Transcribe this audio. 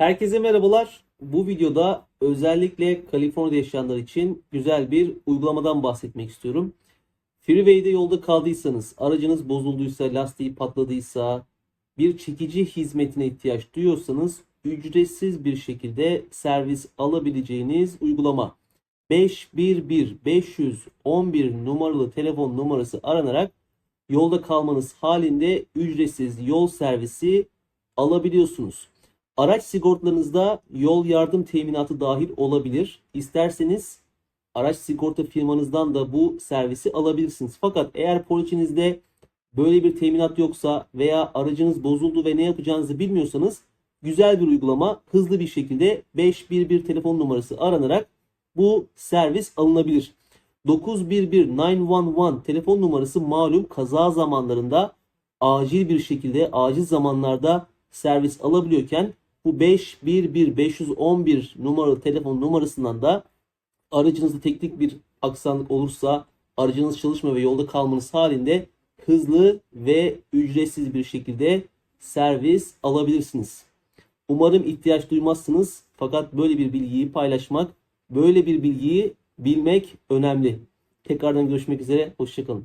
Herkese merhabalar. Bu videoda özellikle Kaliforniya'da yaşayanlar için güzel bir uygulamadan bahsetmek istiyorum. Freeway'de yolda kaldıysanız, aracınız bozulduysa, lastiği patladıysa, bir çekici hizmetine ihtiyaç duyuyorsanız ücretsiz bir şekilde servis alabileceğiniz uygulama. 511 511 numaralı telefon numarası aranarak yolda kalmanız halinde ücretsiz yol servisi alabiliyorsunuz. Araç sigortalarınızda yol yardım teminatı dahil olabilir. İsterseniz araç sigorta firmanızdan da bu servisi alabilirsiniz. Fakat eğer poliçenizde böyle bir teminat yoksa veya aracınız bozuldu ve ne yapacağınızı bilmiyorsanız güzel bir uygulama hızlı bir şekilde 511 telefon numarası aranarak bu servis alınabilir. 911 911 telefon numarası malum kaza zamanlarında acil bir şekilde acil zamanlarda servis alabiliyorken bu 511 511 numaralı telefon numarasından da aracınızda teknik bir aksanlık olursa aracınız çalışma ve yolda kalmanız halinde hızlı ve ücretsiz bir şekilde servis alabilirsiniz. Umarım ihtiyaç duymazsınız fakat böyle bir bilgiyi paylaşmak, böyle bir bilgiyi bilmek önemli. Tekrardan görüşmek üzere, hoşçakalın.